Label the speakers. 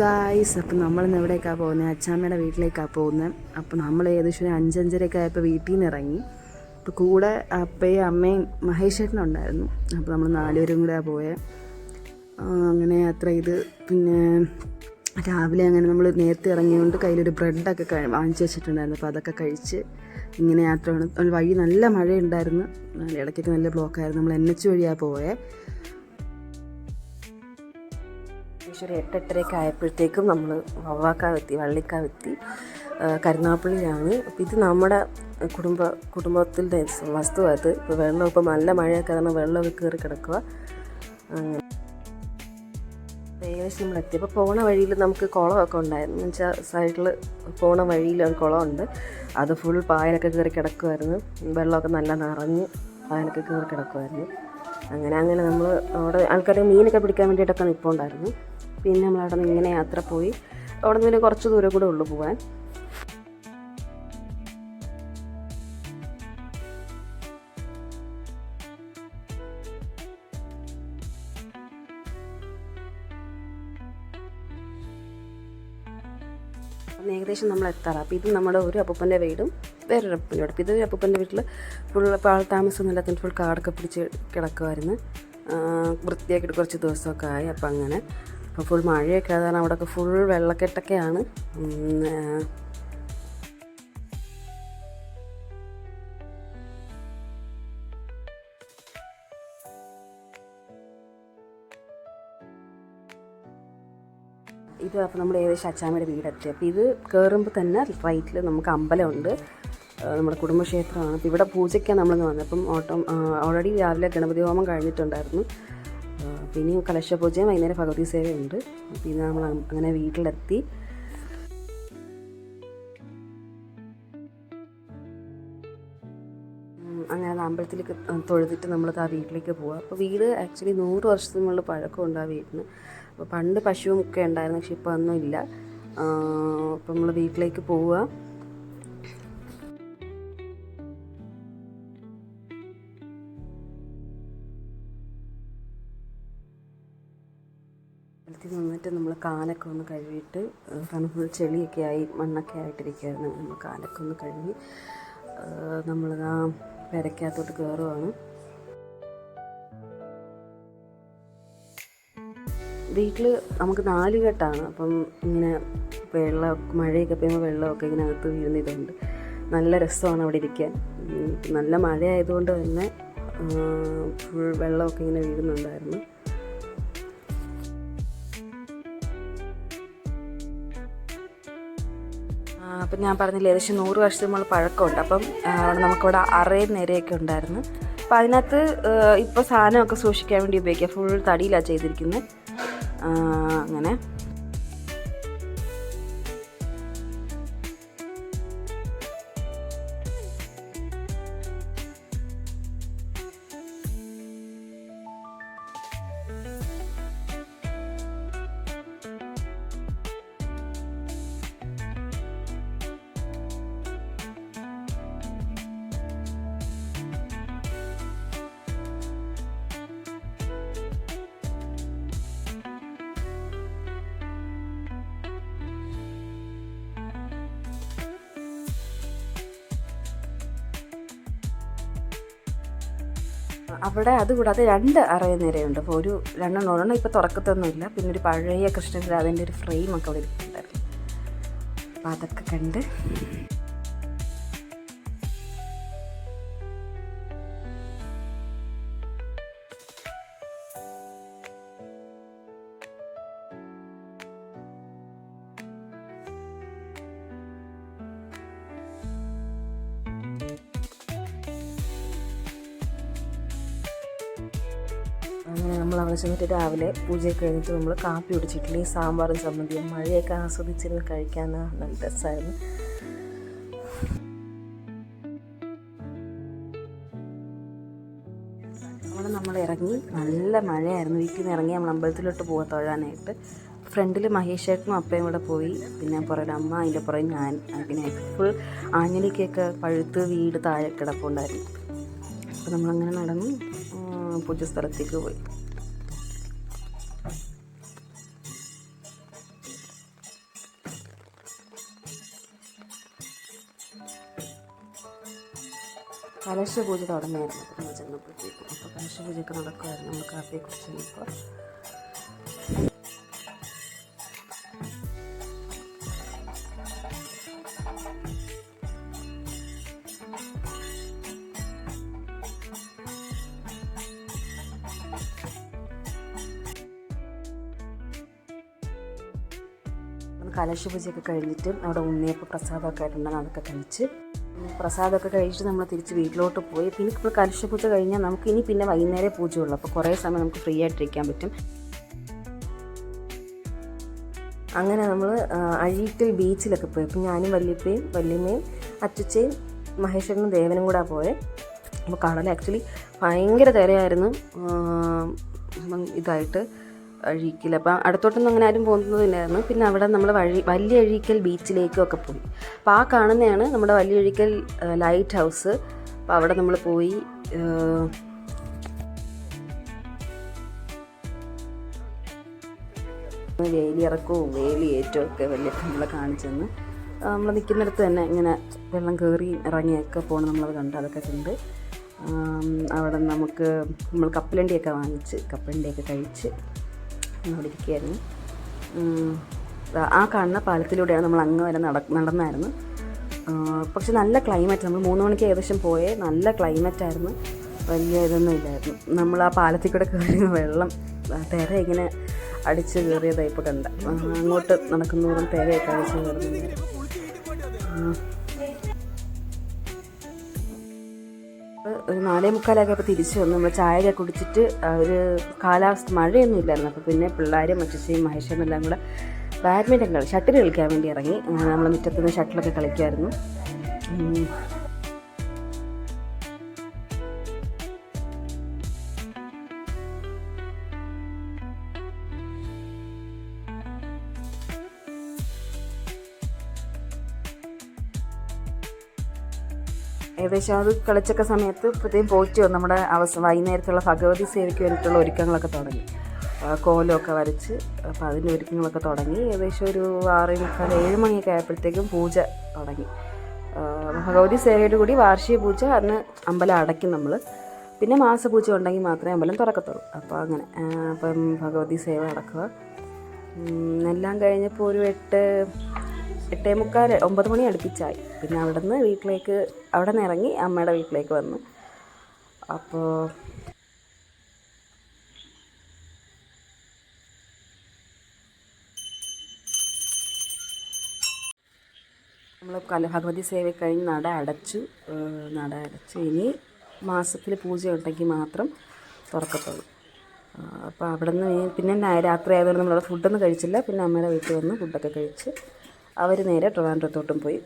Speaker 1: Guys അപ്പം നമ്മളിന്ന് എവിടേക്കാണ് പോകുന്നത് അച്ചാമ്മയുടെ വീട്ടിലേക്കാണ് പോകുന്നത് അപ്പോൾ നമ്മൾ ഏകദേശം ഒരു അഞ്ചഞ്ചരയൊക്കെ ആയപ്പോൾ വീട്ടിൽ നിന്ന് ഇറങ്ങി അപ്പോൾ കൂടെ അപ്പയും അമ്മയും മഹേഷ് ഉണ്ടായിരുന്നു അപ്പോൾ നമ്മൾ നാലുപേരും കൂടെ പോയത് അങ്ങനെ യാത്ര ചെയ്ത് പിന്നെ രാവിലെ അങ്ങനെ നമ്മൾ നേരത്തെ ഇറങ്ങിയതുകൊണ്ട് കയ്യിലൊരു ബ്രെഡൊക്കെ വാങ്ങിച്ച് വെച്ചിട്ടുണ്ടായിരുന്നു. അപ്പോൾ അതൊക്കെ കഴിച്ച് ഇങ്ങനെ യാത്ര വഴി നല്ല മഴയുണ്ടായിരുന്നു. ഇടയ്ക്കൊക്കെ നല്ല ബ്ലോക്കായിരുന്നു. നമ്മൾ എൻ എച്ച് വഴിയാണ് പോയത് ഒരു എട്ടെട്ടരയൊക്കെ ആയപ്പോഴത്തേക്കും നമ്മൾ വവ്വാക്കാവെത്തി വള്ളിക്കാവെത്തി കരുനാപ്പള്ളിയാണ് അപ്പോൾ ഇത് നമ്മുടെ കുടുംബ കുടുംബത്തിന്റെ വസ്തു അത് ഇപ്പോൾ വെള്ളം ഇപ്പോൾ നല്ല മഴയൊക്കെ കാരണം വെള്ളമൊക്കെ കയറി കിടക്കുക അങ്ങനെ. ഏകദേശം നമ്മൾ എത്തി. അപ്പോൾ പോണ വഴിയിൽ നമുക്ക് കുളമൊക്കെ ഉണ്ടായിരുന്നു. എന്ന് വെച്ചാൽ സൈഡിൽ പോണ വഴിയിൽ ഒരു കുളമുണ്ട്. അത് ഫുൾ പായലൊക്കെ കയറി കിടക്കുമായിരുന്നു വെള്ളമൊക്കെ നല്ല നിറഞ്ഞ് പായലൊക്കെ കയറി കിടക്കുമായിരുന്നു അങ്ങനെ അങ്ങനെ നമ്മൾ അവിടെ ആൾക്കാർ മീനൊക്കെ പിടിക്കാൻ വേണ്ടിയിട്ടൊക്കെ നിൽപ്പുണ്ടായിരുന്നു പിന്നെ നമ്മൾ അവിടെ നിന്ന് ഇങ്ങനെ യാത്ര പോയി. അവിടെ നിന്ന് പിന്നെ കുറച്ച് ദൂരം കൂടെ ഉള്ളു പോകാൻ ഏകദേശം നമ്മൾ എത്താറ്. അപ്പോൾ ഇത് നമ്മുടെ ഒരു അപ്പൂപ്പന്റെ വീടും വേറൊരു അപ്പൂപ്പന്റെ വീട്. ഇത് അപ്പൂപ്പന്റെ വീട്ടിൽ ഫുൾ പാൾ താമസം എല്ലാത്തിനും ഫുൾ കാടൊക്കെ പിടിച്ച് കിടക്കുമായിരുന്നു വൃത്തിയാക്കിയിട്ട് കുറച്ച് ദിവസമൊക്കെ ആയി. അപ്പം അങ്ങനെ അപ്പോൾ ഫുൾ മഴയൊക്കെ ആയതാണ് അവിടെയൊക്കെ ഫുൾ വെള്ളക്കെട്ടൊക്കെയാണ്. ഇത് അപ്പോൾ നമ്മൾ ഏകദേശം അച്ചാമ്മയുടെ വീടെത്തി അപ്പോൾ ഇത് കയറുമ്പോൾ തന്നെ റൈറ്റിൽ നമുക്ക് അമ്പലമുണ്ട്. നമ്മുടെ കുടുംബക്ഷേത്രമാണ്. അപ്പോൾ ഇവിടെ പൂജയ്ക്കാണ് നമ്മളിന്ന് വന്നത്. അപ്പം ഓട്ടം ഓൾറെഡി രാവിലെ ഗണപതി ഹോമം കഴിഞ്ഞിട്ടുണ്ടായിരുന്നു. പിന്നെ കലശപൂജയും വൈകുന്നേരം ഭഗവതി സേവയുണ്ട്. പിന്നെ നമ്മൾ അങ്ങനെ വീട്ടിലെത്തി. അങ്ങനെ അമ്പലത്തിലേക്ക് തൊഴുതിട്ട് നമ്മൾ ആ വീട്ടിലേക്ക് പോവുക അപ്പോൾ വീട് ആക്ച്വലി നൂറ് വർഷത്തിന് മുകളിൽ പഴക്കമുണ്ട് ആ വീടിന് അപ്പോൾ പണ്ട് പശുവും ഒക്കെ ഉണ്ടായിരുന്നു പക്ഷെ ഇപ്പോൾ ഒന്നും ഇല്ല. അപ്പോൾ നമ്മൾ വീട്ടിലേക്ക് പോവുക അമ്പലത്തിൽ നിന്നിട്ട് നമ്മൾ കാലൊക്കെ ഒന്ന് കഴുകിയിട്ട് കാരണം ഫുൾ ചെളിയൊക്കെ ആയി മണ്ണൊക്കെ ആയിട്ടിരിക്കുകയായിരുന്നു നമ്മൾ കാലൊക്കെ ഒന്ന് കഴുകി നമ്മൾ ആ പെരക്കകത്തോട്ട് കയറുവാണ് വീട്ടിൽ നമുക്ക് നാല് കെട്ടാണ്. അപ്പം ഇങ്ങനെ വെള്ളം മഴയൊക്കെ പെയ്യുമ്പോൾ വെള്ളമൊക്കെ ഇങ്ങനെ അകത്ത് വീഴുന്ന ഇതുണ്ട്. നല്ല രസമാണ് അവിടെ ഇരിക്കാൻ. നല്ല മഴ ആയതുകൊണ്ട് തന്നെ ഫുൾ വെള്ളമൊക്കെ ഇങ്ങനെ വീഴുന്നുണ്ടായിരുന്നു. അപ്പം ഞാൻ പറഞ്ഞില്ല ഏകദേശം നൂറ് വർഷത്തിന് നമ്മൾ പഴക്കമുണ്ട്. അപ്പം നമുക്കിവിടെ അറേ നിരയൊക്കെ ഉണ്ടായിരുന്നു. അപ്പം അതിനകത്ത് ഇപ്പോൾ സാധനമൊക്കെ സൂക്ഷിക്കാൻ വേണ്ടി ഉപയോഗിക്കുക. ഫുൾ തടിയിലാണ് ചെയ്തിരിക്കുന്നത് അങ്ങനെ. അവിടെ അതുകൂടാതെ രണ്ട് അറയ നിരയുണ്ട്. അപ്പോൾ ഒരു രണ്ടെണ്ണം ഒരെണ്ണം ഇപ്പോൾ തുറക്കത്തൊന്നുമില്ല. പിന്നെ ഒരു പഴയ കൃഷ്ണന്റെ അതിന്റെ ഒരു ഫ്രെയിമൊക്കെ അവിടെ ഇരിക്കുന്നുണ്ടായിരുന്നു അപ്പോൾ അതൊക്കെ കണ്ട് അങ്ങനെ നമ്മൾ അവിടെ ചെന്നിട്ട് രാവിലെ പൂജയൊക്കെ കഴിഞ്ഞിട്ട് നമ്മൾ കാപ്പി കുടിച്ച് ഇഡ്ഡലി സാമ്പാറും ചമ്മന്തിയും മഴയൊക്കെ ആസ്വദിച്ചിരുന്ന് കഴിക്കാൻ നല്ല രസമായിരുന്നു. അവിടെ നമ്മൾ ഇറങ്ങി. നല്ല മഴയായിരുന്നു. വീട്ടിൽ നിന്ന് ഇറങ്ങി നമ്മൾ അമ്പലത്തിലോട്ട് പോകാൻ തൊഴാനായിട്ട്. ഫ്രണ്ടിൽ മഹേഷ് ചേട്ടനും അപ്പയും കൂടെ പോയി. പിന്നെ പുറകിൽ അമ്മ അതിന്റെ പുറകെ ഞാൻ. അങ്ങനെ ഫുൾ ആഞ്ഞലിക്കൊക്കെ പഴുത്ത് വീട് താഴെ കിടപ്പുണ്ടായിരുന്നു. അപ്പോൾ നമ്മളങ്ങനെ നടന്ന് പൂജ സ്ഥലത്തേക്ക് പോയി. കലശ പൂജ തുടങ്ങിയായിരുന്നു നമ്മൾ ചെന്നപ്പോഴത്തേക്കും. അപ്പോൾ കലശ പൂജയൊക്കെ നടക്കുമായിരുന്നു നമ്മൾ കാപ്പിയെ കുറിച്ച് ചെന്നപ്പോൾ. കലശ പൂജയൊക്കെ കഴിഞ്ഞിട്ട് അവിടെ ഉണ്ണിയപ്പം പ്രസാദമൊക്കെ ആയിട്ടുണ്ടെങ്കിൽ അതൊക്കെ കഴിച്ച് പ്രസാദമൊക്കെ കഴിച്ചിട്ട് നമ്മൾ തിരിച്ച് വീട്ടിലോട്ട് പോയി. പിന്നെ ഇപ്പോൾ കലശ പൂജ കഴിഞ്ഞാൽ നമുക്ക് ഇനി പിന്നെ വൈകുന്നേരം പൂജയുള്ളൂ. അപ്പോൾ കുറേ സമയം നമുക്ക് ഫ്രീ ആയിട്ടിരിക്കാൻ പറ്റും. അങ്ങനെ നമ്മൾ അഴീക്കൽ ബീച്ചിലൊക്കെ പോയി. അപ്പോൾ ഞാനും വല്യപ്പയും വല്യമ്മയും അച്ചുച്ചയും മഹേശ്വരനും ദേവനും കൂടെ പോയത് അപ്പോൾ കടൽ ആക്ച്വലി ഭയങ്കര തിരയായിരുന്നു. ഇതായിട്ട്. അഴീക്കൽ. അപ്പം അടുത്തോട്ടൊന്നും അങ്ങനെ ആരും പോകുന്നതില്ലായിരുന്നു. പിന്നെ അവിടെ നമ്മൾ വഴി വലിയ അഴീക്കൽ ബീച്ചിലേക്കും ഒക്കെ പോയി. അപ്പോൾ ആ കാണുന്നതാണ് നമ്മുടെ വലിയ അഴീക്കൽ ലൈറ്റ് ഹൗസ്. അപ്പോൾ അവിടെ നമ്മൾ പോയി ആ, വേലിയിറക്കവും വേലിയേറ്റവും ഒക്കെ വലിയ നമ്മളെ കാണിച്ചെന്ന്. നമ്മൾ നിൽക്കുന്നിടത്ത് തന്നെ ഇങ്ങനെ വെള്ളം കയറി ഇറങ്ങിയൊക്കെ പോകണം നമ്മളത് കണ്ട് അതൊക്കെ കണ്ട്. അവിടെ നമുക്ക് നമ്മൾ കപ്പലണ്ടിയൊക്കെ വാങ്ങിച്ച് കപ്പലണ്ടിയൊക്കെ കഴിച്ച് അവിടെ ആ കാണുന്ന പാലത്തിലൂടെയാണ് നമ്മൾ അങ്ങ് വരെ നട നടന്നായിരുന്നു. പക്ഷെ നല്ല ക്ലൈമറ്റ് നമ്മൾ മൂന്ന് മണിക്ക് ഏകദേശം പോയേ നല്ല ക്ലൈമറ്റ് ആയിരുന്നു. വലിയ ഇതൊന്നും ഇല്ലായിരുന്നു. നമ്മൾ ആ പാലത്തിൽ കൂടെ കയറി വെള്ളം തിര ഇങ്ങനെ അടിച്ച് കയറിയതായി ഇപ്പോൾ കണ്ട. അങ്ങോട്ട് നടക്കുന്നതോറും തിരയൊക്കെ അടിച്ച് കയറുന്നുണ്ട് നാലേ മുക്കാലൊക്കെ അപ്പോൾ തിരിച്ചു വന്നു. നമ്മൾ ചായയൊക്കെ കുടിച്ചിട്ട് ഒരു കാലാവസ്ഥ മഴയൊന്നും ഇല്ലായിരുന്നു. അപ്പോൾ പിന്നെ പിള്ളേരും മച്ചച്ചയും മഹേഷനും എല്ലാം കൂടെ ബാഡ്മിന്റൺ കളി ഷട്ടിൽ കളിക്കാൻ വേണ്ടി ഇറങ്ങി. നമ്മൾ മുറ്റത്തുനിന്ന് ഷട്ടിലൊക്കെ കളിക്കുമായിരുന്നു ഏകദേശം അത് കളിച്ചൊക്കെ സമയത്ത് പ്രത്യേകം പോയിട്ട് നമ്മുടെ അവസ വൈകുന്നേരത്തുള്ള ഭഗവതി സേവയ്ക്ക് വേണ്ടിയിട്ടുള്ള ഒരുക്കങ്ങളൊക്കെ തുടങ്ങി. കോലമൊക്കെ വരച്ച് അപ്പോൾ അതിന്റെ ഒരുക്കങ്ങളൊക്കെ തുടങ്ങി. ഏകദേശം ഒരു ആറ് മുക്കാൽ ഏഴ് മണിയൊക്കെ ആയപ്പോഴത്തേക്കും പൂജ തുടങ്ങി. ഭഗവതി സേവയോട് കൂടി വാർഷിക പൂജ അന്ന് അമ്പലം അടയ്ക്കും നമ്മൾ പിന്നെ മാസപൂജ ഉണ്ടെങ്കിൽ മാത്രമേ അമ്പലം തുറക്കത്തുള്ളൂ. അപ്പോൾ അങ്ങനെ അപ്പം ഭഗവതി സേവ അടക്കുക. എല്ലാം കഴിഞ്ഞപ്പോൾ ഒരു എട്ട് എട്ടേ മുക്കാൽ ഒമ്പത് മണി അടുപ്പിച്ചായി. പിന്നെ അവിടെ നിന്ന് വീട്ടിലേക്ക് അവിടെ നിന്ന് ഇറങ്ങി അമ്മയുടെ വീട്ടിലേക്ക് വന്നു. അപ്പോൾ നമ്മൾ കലഭഗവതി സേവ കഴിഞ്ഞ് നട അടച്ചു. നട അടച്ചു ഇനി മാസത്തിൽ പൂജ ഉണ്ടെങ്കിൽ മാത്രം തുറക്കത്തുള്ളൂ. അപ്പോൾ അവിടെ നിന്ന് പിന്നെ രാത്രി ആയതുകൊണ്ട് നമ്മളവിടെ ഫുഡൊന്നും കഴിച്ചില്ല. പിന്നെ അമ്മയുടെ വീട്ടിൽ വന്ന് ഫുഡൊക്കെ കഴിച്ച് അവർ നേരെ ട്രിവാൻഡ്രത്തോട്ടും പോയി